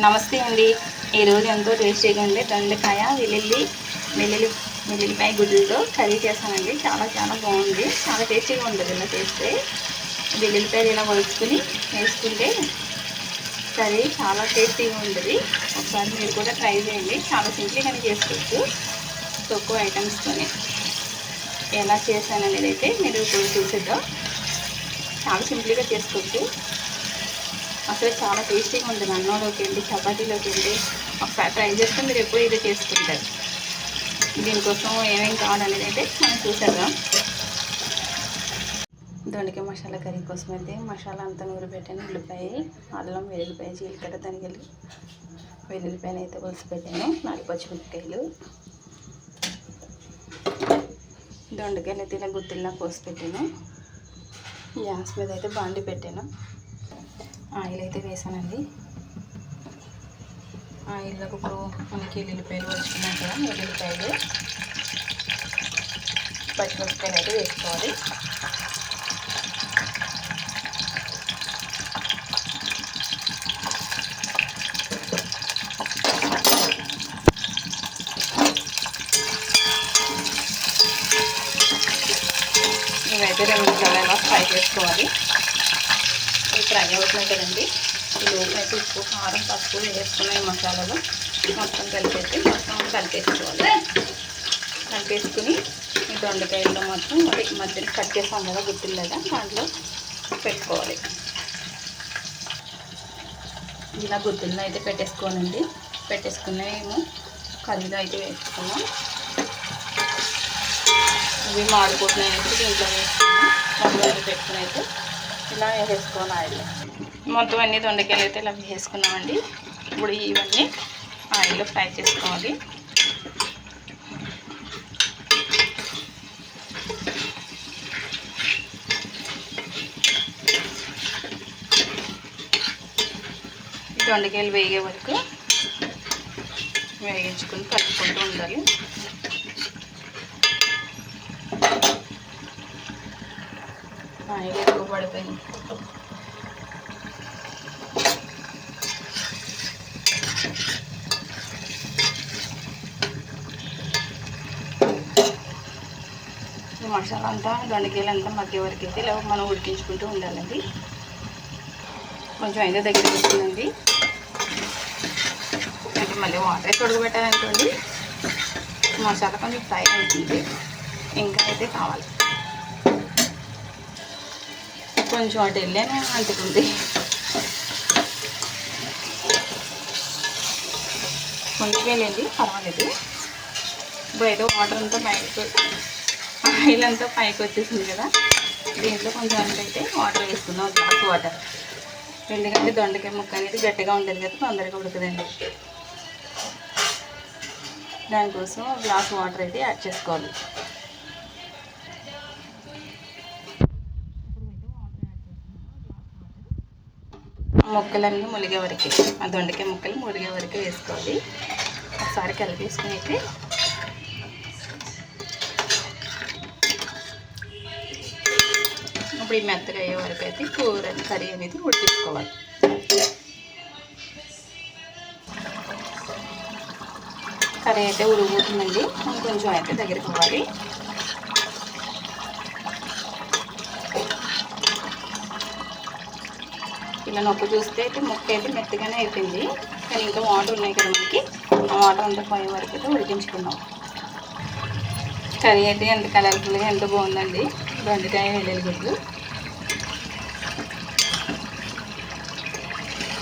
నమస్తే అండి. ఈరోజు ఎంతో టేస్టీగా ఉండే దొండకాయ వెల్లుల్లి వెల్లుల్లి వెల్లుల్లిపాయ గుడ్లతో కర్రీ చేస్తానండి చాలా చాలా బాగుంది. చాలా టేస్టీగా ఉంటుంది ఇలా చేస్తే. వెల్లుల్లిపాయలు ఇలా వలుచుకుని వేసుకుంటే కర్రీ చాలా టేస్టీగా ఉంటుంది. ఒకసారి మీరు కూడా ట్రై చేయండి. చాలా సింపుల్గానే చేసుకోవచ్చు. తక్కువ ఐటమ్స్తోనే ఎలా చేశాను అనేది అయితే మీరు ఇప్పుడు చూసేద్దాం. చాలా సింపుల్గా చేసుకోవచ్చు. అసలు చాలా టేస్టీగా ఉంటుంది అన్నంలోకి వెళ్ళి చపాతీలోకి వెళ్ళి. ఒకసారి ట్రై చేస్తే మీరు ఎప్పుడు ఇది చేసుకుంటారు. దీనికోసం ఏమేమి కావాలనేది అయితే మనం చూసేద్దాం. దొండకాయ మసాలా కర్రీ కోసం అయితే మసాలా అంతా నూరు పెట్టాను ఉల్లిపాయ అల్లం వెల్లుల్లిపాయ జీలకర్ర ధనియాలు వెల్లుల్లిపాయలు అయితే పులుసు పెట్టాను నాలుగు పచ్చిమిరపకాయలు దొండకాయలు అయితే ఇలా గుత్తిలా కోసి పెట్టాను. గ్యాస్ మీద అయితే బాండి పెట్టాను. ఆయిల్ అయితే వేసానండి. ఆయిల్లోకి ఇప్పుడు మనకి ఎల్లిపాయలు వచ్చుకున్నాం కదా ఎల్లిపాయలు పచ్చిమిరపకాయలు అయితే వేసుకోవాలి. ఇవైతే రెండు నిమిషాలు అలా ఫ్రై చేసుకోవాలి. ఫ్రై అవుతున్నాయి కదండి. ఈ లోపలైతే అయితే ఉప్పు కారం పసుపు వేసుకున్నాయి ఈ మసాలాలు. మొత్తం కలిపేసి మొత్తం కలిపేసుకోవాలి. కలిపేసుకుని ఈ దొండకాయల్లో మొత్తం మరి మధ్యలో కట్ చేసాం కదా గుర్తులేదా దాంట్లో పెట్టుకోవాలి. ఇలా గుర్తుల్లో అయితే పెట్టేసుకోనండి. పెట్టేసుకునేమో కర్రీలో అయితే వేసుకున్నాం. అవి మాడిపోతున్నాయి దీంట్లో వేసుకున్నాం. కర్రీలో పెట్టుకుని అయితే ఇలా వేసేసుకోవాలి ఆయిల్ మొత్తం అన్ని దొండకాయలు అయితే ఇలా వేసుకున్నామండి. ఇప్పుడు ఇవన్నీ ఆయిల్లో ఫ్రై చేసుకోవాలి. దొండకాయలు వేగే వరకు వేయించుకుని కలుపుకుంటూ ఉండాలి ఆయిల్ ఎక్కువ పడిపోయింది. మసాలా అంతా దొండకాయలు అంతా మధ్య వరకు అయితే ఇలా మనం ఉడికించుకుంటూ ఉండాలండి. కొంచెం అయితే దగ్గర వస్తుందండి అంటే మళ్ళీ వాటర్ అయితే ఉడకబెట్టాలనుకోండి మసాలా కొంచెం ఫ్రై అవుతుంది. ఇంకా అయితే కావాలి. కొంచెం అటు వెళ్ళాను అంటుకుంది ముందుకెళ్ళింది పర్వాలేదు. ఇప్పుడు వాటర్ అంతా పైకి ఆయిల్ అంతా పైకి వచ్చేసింది కదా. దీంట్లో కొంచెం అంత వాటర్ వేసుకుందాం గ్లాస్ వాటర్ ఎందుకంటే దొండకాయ ముక్క అనేది గట్టిగా ఉంటుంది కదా తొందరగా ఉడకదండి. దానికోసం గ్లాస్ వాటర్ అయితే యాడ్ చేసుకోవాలి. ముక్కలన్నీ ములిగే వరకు. ఆ దొండకాయ ముక్కలు ములిగే వరకు వేసుకోవాలి. ఒకసారి కలిపేసుకుని అయితే ఇప్పుడు ఈ మెత్తగా అయ్యే వరకు అయితే కూర కర్రీ అనేది ఉడికించుకోవాలి. కర్రీ అయితే ఉడుకుతుందండి కొంచెం అయితే దగ్గరికి పోవాలి. ఇలా నొక్కు చూస్తే అయితే ముక్క అయితే మెత్తగానే అయిపోయింది. కానీ ఇంకా వాటర్ ఉన్నాయి కదా మనకి. ఆ వాటర్ అంతా పోయే వరకు అయితే ఉడికించుకున్నాం కర్రీ అయితే ఎంత కలర్ఫుల్గా ఎంత బాగుందండి. దొండకాయ వెల్లుల్లి గుడ్లు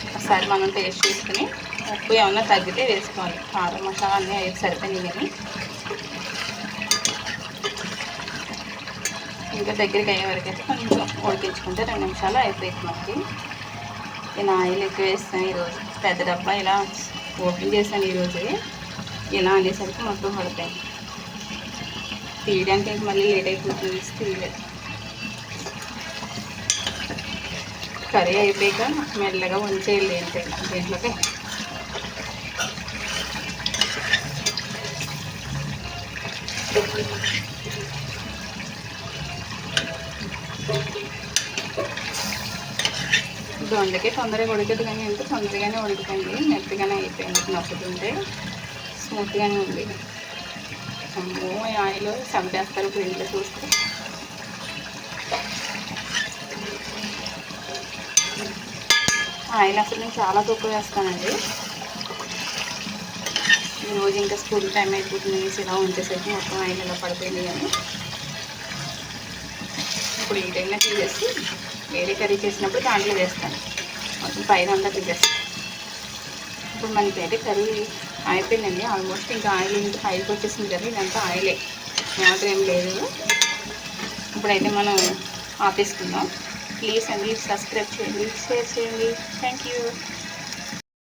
ఒకసారి మనం టేస్ట్ చేసుకుని ఉప్పు ఏమన్నా తగ్గితే వేసుకోవాలి. కారం మసాలా అన్నీ అయితే సరిపోయినాయి కానీ. ఇంకా దగ్గరికి అయ్యే వరకు అయితే కొంచెం ఉడికించుకుంటే రెండు నిమిషాలు అయిపోయింది మనకి. నేను ఆయిల్ ఎక్కువ వేస్తాను ఈరోజు. పెద్ద డబ్బా ఇలా ఓపెన్ చేశాను ఈరోజు. ఇలా అనేసరికి మొత్తం పడతాయి. తీయడానికి మళ్ళీ లేట్ అయిపోతుంది. తీయలేదు కర్రీ అయిపోయాక మెల్లగా ఉంచేయాలి అంటే దీంట్లోకి. దొండకాయ తొందరగా ఉడకదు కానీ అంటే తొందరగానే ఉడుకుతుంది. మెత్తగానే అయిపోయింది నప్పుతుంటే స్మూత్గానే ఉంది. అమ్మో ఆయిల్ చంపేస్తారు ఇప్పుడు ఇంట్లో చూస్తే. ఆయిల్ అసలు నేను చాలా తక్కువ వేస్తానండి. ఈరోజు ఇంకా స్కూల్ టైం అయిపోతుంది. ఇలా ఉంచేసరికి మొత్తం ఆయిల్ ఇలా పడిపోయింది కానీ. ఇప్పుడు ఈ టైంలో తీసేసి వేరే కర్రీ చేసినప్పుడు దాంట్లో వేస్తాను. మొత్తం పైన అంతా తీసేస్తాను. ఇప్పుడు మనకి అయితే కర్రీ అయిపోయిందండి. ఆల్మోస్ట్ ఇంకా ఆయిల్ ఇంకా పైకి వచ్చేసింది కదా ఇదంతా ఆయిలే. వాటర్ ఏం లేదు. ఇప్పుడైతే మనం ఆపేసుకుందాం. ప్లీజ్ అండి సబ్స్క్రైబ్ చేయండి షేర్ చేయండి. Thank you